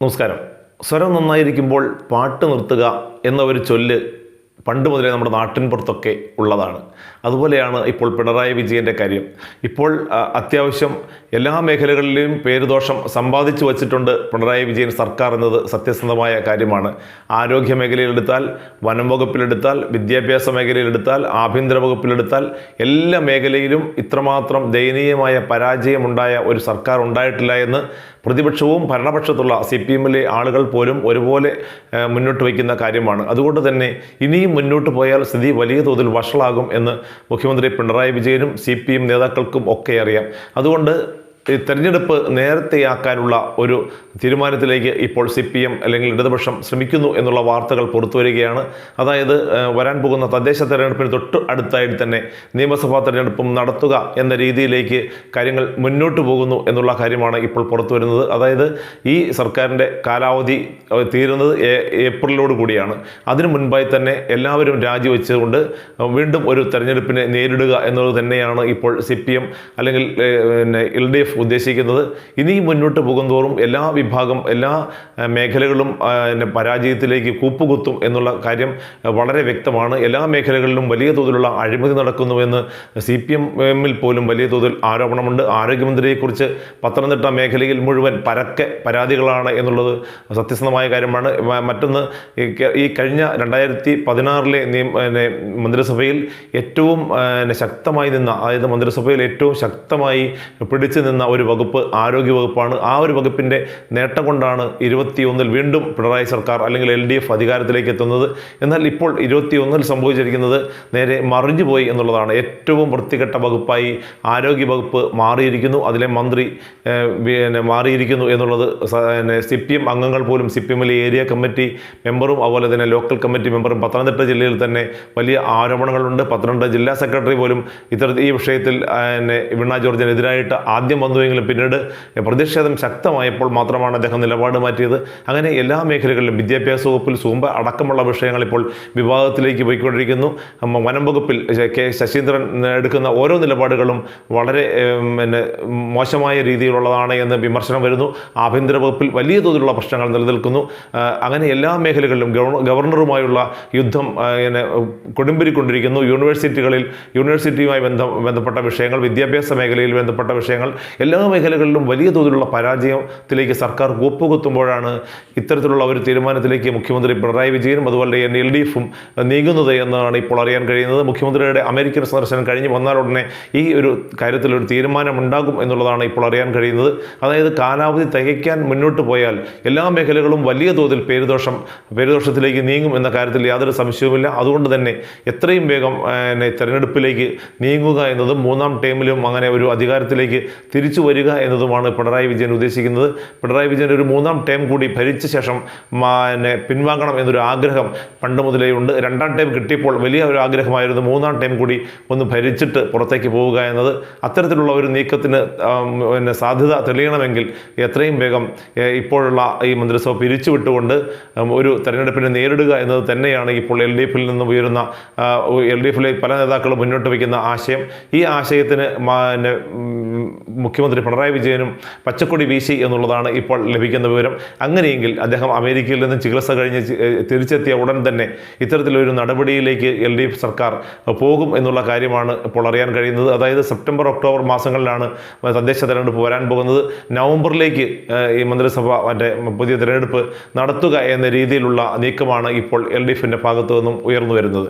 നമസ്കാരം. സ്വരം നന്നായിരിക്കുമ്പോൾ പാട്ട് നിർത്തുക എന്ന ഒരു ചൊല്ല് പണ്ട് മുതലേ നമ്മുടെ നാട്ടിൻപുറത്തൊക്കെ ഉള്ളതാണ്. അതുപോലെയാണ് ഇപ്പോൾ പിണറായി വിജയന്റെ കാര്യം. ഇപ്പോൾ അത്യാവശ്യം എല്ലാ മേഖലകളിലെയും പേരുദോഷം സമ്പാദിച്ചു വച്ചിട്ടുണ്ട് പിണറായി വിജയൻ സർക്കാർ എന്നത് സത്യസന്ധമായ കാര്യമാണ്. ആരോഗ്യ മേഖലയിലെടുത്താൽ വനം വകുപ്പിലെടുത്താൽ വിദ്യാഭ്യാസ മേഖലയിലെടുത്താൽ ആഭ്യന്തര വകുപ്പിലെടുത്താൽ എല്ലാ മേഖലയിലും ഇത്രമാത്രം ദയനീയമായ പരാജയമുണ്ടായ ഒരു സർക്കാർ ഉണ്ടായിട്ടില്ല എന്ന് പ്രതിപക്ഷവും ഭരണപക്ഷത്തുള്ള സി പി എമ്മിലെ ആളുകൾ പോലും ഒരുപോലെ മുന്നോട്ട് വയ്ക്കുന്ന കാര്യമാണ്. അതുകൊണ്ട് തന്നെ ഇനിയും മുന്നോട്ട് പോയാൽ സ്ഥിതി വലിയ തോതിൽ വഷളാകും എന്ന് മുഖ്യമന്ത്രി പിണറായി വിജയനും സി പി എം നേതാക്കൾക്കും ഒക്കെ അറിയാം. അതുകൊണ്ട് ഈ തെരഞ്ഞെടുപ്പ് നേരത്തെയാക്കാനുള്ള ഒരു തീരുമാനത്തിലേക്ക് ഇപ്പോൾ സി പി എം അല്ലെങ്കിൽ ഇടതുപക്ഷം ശ്രമിക്കുന്നു എന്നുള്ള വാർത്തകൾ പുറത്തുവരികയാണ് അതായത് വരാൻ പോകുന്ന തദ്ദേശ തെരഞ്ഞെടുപ്പിന് തൊട്ട് അടുത്തായിട്ട് തന്നെ നിയമസഭാ തെരഞ്ഞെടുപ്പും നടത്തുക എന്ന രീതിയിലേക്ക് കാര്യങ്ങൾ മുന്നോട്ട് പോകുന്നു എന്നുള്ള കാര്യമാണ് ഇപ്പോൾ പുറത്തു വരുന്നത്. അതായത് ഈ സർക്കാരിന്റെ കാലാവധി തീരുന്നത് ഏപ്രിലോട് കൂടിയാണ്. അതിനു മുൻപായി തന്നെ എല്ലാവരും രാജിവെച്ചുകൊണ്ട് വീണ്ടും ഒരു തെരഞ്ഞെടുപ്പിനെ നേരിടുക എന്നത് തന്നെയാണ് ഇപ്പോൾ സി പി എം അല്ലെങ്കിൽ പിന്നെ എൽ ഡി എഫ് ഉദ്ദേശിക്കുന്നത് ഇനിയും മുന്നോട്ട് പോകുന്തോറും എല്ലാ വിഭാഗം എല്ലാ മേഖലകളും പിന്നെ പരാജയത്തിലേക്ക് കൂപ്പുകുത്തും എന്നുള്ള കാര്യം വളരെ വ്യക്തമാണ്. എല്ലാ മേഖലകളിലും വലിയ തോതിലുള്ള അഴിമതി നടക്കുന്നുവെന്ന് സി പി എമ്മിൽ പോലും വലിയ തോതിൽ ആരോപണമുണ്ട്. ആരോഗ്യമന്ത്രിയെക്കുറിച്ച് പത്തനംതിട്ട മേഖലയിൽ മുഴുവൻ പരക്കെ പരാതികളാണ് എന്നുള്ളത് സത്യസന്ധമായ കാര്യമാണ്. മറ്റൊന്ന് ഈ കഴിഞ്ഞ രണ്ടായിരത്തി പതിനാറിലെ മന്ത്രിസഭയിൽ ഏറ്റവും ശക്തമായി നിന്ന അതായത് മന്ത്രിസഭയിൽ ഏറ്റവും ശക്തമായി പിടിച്ചു നിന്ന ഒരു വകുപ്പ് ആരോഗ്യ വകുപ്പാണ്. ആ ഒരു വകുപ്പിന്റെ നേട്ടം കൊണ്ടാണ് ഇരുപത്തിയൊന്നിൽ വീണ്ടും പിണറായി സർക്കാർ അല്ലെങ്കിൽ എൽ ഡി എഫ് അധികാരത്തിലേക്ക് എത്തുന്നത്. എന്നാൽ ഇപ്പോൾ ഇരുപത്തിയൊന്നിൽ സംഭവിച്ചിരിക്കുന്നത് നേരെ മറിഞ്ഞുപോയി എന്നുള്ളതാണ്. ഏറ്റവും വൃത്തികെട്ട വകുപ്പായി ആരോഗ്യ വകുപ്പ് മാറിയിരിക്കുന്നു. അതിലെ മന്ത്രി പിന്നെ മാറിയിരിക്കുന്നു എന്നുള്ളത് സി പി എം അംഗങ്ങൾ പോലും സി പി എമ്മിലെ ഏരിയ കമ്മിറ്റി മെമ്പറും അതുപോലെ തന്നെ ലോക്കൽ കമ്മിറ്റി മെമ്പറും പത്തനംതിട്ട ജില്ലയിൽ തന്നെ വലിയ ആരോപണങ്ങളുണ്ട്. പത്തനംതിട്ട ജില്ലാ സെക്രട്ടറി പോലും ഇത്തരത്തിൽ ഈ വിഷയത്തിൽ പിന്നെ വീണ ജോർജിനെതിരായിട്ട് ആദ്യം വന്നുവെങ്കിലും പിന്നീട് പ്രതിഷേധം ശക്തമായപ്പോൾ മാത്രമാണ് അദ്ദേഹം നിലപാട് മാറ്റിയത്. അങ്ങനെ എല്ലാ മേഖലകളിലും വിദ്യാഭ്യാസ വകുപ്പിൽ സൂമ്പ അടക്കമുള്ള വിഷയങ്ങൾ ഇപ്പോൾ വിവാദത്തിലേക്ക് പോയിക്കൊണ്ടിരിക്കുന്നു. വനം വകുപ്പിൽ കെ ശശീന്ദ്രൻ എടുക്കുന്ന ഓരോ നിലപാടുകളും വളരെ പിന്നെ മോശമായ രീതിയിലുള്ളതാണ് എന്ന് വിമർശനം വരുന്നു. ആഭ്യന്തര വകുപ്പിൽ വലിയ തോതിലുള്ള പ്രശ്നങ്ങൾ നിലനിൽക്കുന്നു. അങ്ങനെ എല്ലാ മേഖലകളിലും ഗവർണ- ഗവർണറുമായുള്ള യുദ്ധം ഇങ്ങനെ കൊടുമ്പിരിക്കൊണ്ടിരിക്കുന്നു. യൂണിവേഴ്സിറ്റികളിൽ യൂണിവേഴ്സിറ്റിയുമായി ബന്ധം ബന്ധപ്പെട്ട വിഷയങ്ങൾ വിദ്യാഭ്യാസ മേഖലയിൽ ബന്ധപ്പെട്ട വിഷയങ്ങൾ എല്ലാ മേഖലകളിലും വലിയ തോതിലുള്ള പരാജയത്തിലേക്ക് സർക്കാർ ഒപ്പുകുത്തുമ്പോഴാണ് ഇത്തരത്തിലുള്ള ഒരു തീരുമാനത്തിലേക്ക് മുഖ്യമന്ത്രി പിണറായി വിജയനും അതുപോലെ തന്നെ എൽ ഡി എഫും നീങ്ങുന്നത് എന്നാണ് ഇപ്പോൾ അറിയാൻ കഴിയുന്നത്. മുഖ്യമന്ത്രിയുടെ അമേരിക്കൻ സന്ദർശനം കഴിഞ്ഞ് വന്നാൽ ഉടനെ ഈ ഒരു കാര്യത്തിൽ ഒരു തീരുമാനമുണ്ടാകും എന്നുള്ളതാണ് ഇപ്പോൾ അറിയാൻ കഴിയുന്നത്. അതായത് കാലാവധി തികയ്ക്കാൻ മുന്നോട്ട് പോയാൽ എല്ലാ മേഖലകളും വലിയ തോതിൽ പേരുദോഷം പേരുദോഷത്തിലേക്ക് നീങ്ങും എന്ന കാര്യത്തിൽ യാതൊരു സംശയവുമില്ല. അതുകൊണ്ട് തന്നെ എത്രയും വേഗം തിരഞ്ഞെടുപ്പിലേക്ക് നീങ്ങുക എന്നതും മൂന്നാം ടേമിലും അങ്ങനെ ഒരു അധികാരത്തിലേക്ക് തിരിച്ചു വരിക എന്നതുമാണ് പിണറായി വിജയൻ ഉദ്ദേശിക്കുന്നത്. പിണറായി വിജയൻ ഒരു മൂന്നാം ടേം കൂടി ഭരിച്ച ശേഷം പിന്നെ പിൻവാങ്ങണം എന്നൊരു ആഗ്രഹം പണ്ട് മുതലേ ഉണ്ട്. രണ്ടാം ടേം കിട്ടിയപ്പോൾ വലിയ ഒരു ആഗ്രഹമായിരുന്നു മൂന്നാം ടേം കൂടി ഒന്ന് ഭരിച്ചിട്ട് പുറത്തേക്ക് പോവുക എന്നത്. അത്തരത്തിലുള്ള ഒരു നീക്കത്തിന് പിന്നെ സാധ്യത തെളിയണമെങ്കിൽ എത്രയും വേഗം ഇപ്പോഴുള്ള ഈ മന്ത്രിസഭ പിരിച്ചുവിട്ടുകൊണ്ട് ഒരു തെരഞ്ഞെടുപ്പിനെ നേരിടുക എന്നത് തന്നെയാണ് ഇപ്പോൾ എൽ ഡി എഫിൽ നിന്ന് ഉയരുന്ന എൽ ഡി എഫിലെ പല നേതാക്കളും മുന്നോട്ട് വയ്ക്കുന്ന ആശയം. ഈ ആശയത്തിന് മാ- പിന്നെ, ഉം, മുഖ്യമന്ത്രി പിണറായി വിജയനും പച്ചക്കൊടി വീശി എന്നുള്ളതാണ് ഇപ്പോൾ ലഭിക്കുന്ന വിവരം. അങ്ങനെയെങ്കിൽ അദ്ദേഹം അമേരിക്കയിൽ നിന്ന് ചികിത്സ കഴിഞ്ഞ് തിരിച്ചെത്തിയ ഉടൻ തന്നെ ഇത്തരത്തിലൊരു നടപടിയിലേക്ക് എൽ ഡി എഫ് സർക്കാർ പോകും എന്നുള്ള കാര്യമാണ് ഇപ്പോൾ അറിയാൻ കഴിയുന്നത്. അതായത് സെപ്റ്റംബർ ഒക്ടോബർ മാസങ്ങളിലാണ് തദ്ദേശ തെരഞ്ഞെടുപ്പ് വരാൻ പോകുന്നത്. നവംബറിലേക്ക് ഈ മന്ത്രിസഭ മറ്റേ പുതിയ തെരഞ്ഞെടുപ്പ് നടത്തുക എന്ന രീതിയിലുള്ള നീക്കമാണ് ഇപ്പോൾ എൽ ഡി എഫിന്റെ ഭാഗത്തു നിന്നും ഉയർന്നു വരുന്നത്.